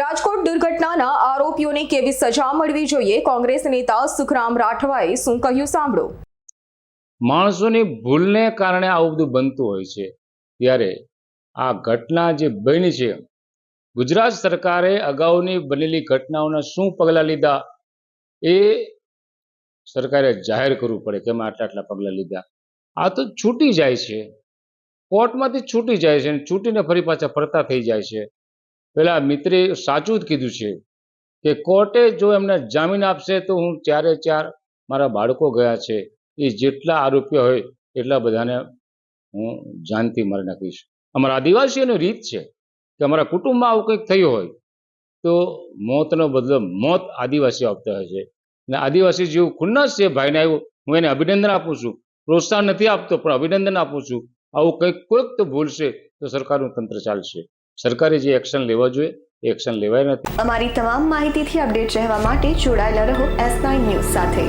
રાજકોટ દુર્ઘટનાના આરોપીઓને કેવી સજા મળવી જોઈએ? કોંગ્રેસ નેતા સુખરામ રાઠવાએ શું કહ્યું? સાંભળો. માણસોની ભૂલને કારણે આવું બધું બનતું હોય છે. ત્યારે આ ઘટના જે બની છે, ગુજરાત સરકારે અગાઉની બનેલી ઘટનાઓના શું પગલાં લીધા? એ સરકારે જાહેર કરવું પડે કે અમે આટલા આટલા પગલાં લીધા. આ તો છૂટી જાય છે. કોર્ટમાંથી છૂટી જાય છે અને છૂટીને ફરી પાછા ફરતા થઈ જાય છે. પેલા મિત્રે સાચું જ કીધું છે કે કોર્ટે જો એમને જામીન આપશે તો હું ચારે ચાર મારા બાળકો ગયા છે. એ જેટલા આરોપીઓ હોય એટલા બધાને હું જાનથી મારી નાખીશ. અમારા આદિવાસીઓની રીત છે કે અમારા કુટુંબમાં આવું કંઈક થયું હોય તો મોતનો બદલો મોત આદિવાસીઓ આપતા હોય છે. અને આદિવાસી જેવું ખુન્નસ છે ભાઈને આવ્યું, હું એને અભિનંદન આપું છું. પ્રોત્સાહન નથી આપતો, પણ અભિનંદન આપું છું. આવું કંઈક કોઈક તો ભૂલશે તો સરકારનું તંત્ર ચાલશે. સરકારે જે એક્શન લેવા જોઈએ, એ એક્શન લેવાય નથી. અમારી તમામ માહિતીથી અપડેટ રહેવા માટે જોડાયેલા રહો એસ ન્યૂઝ સાથે.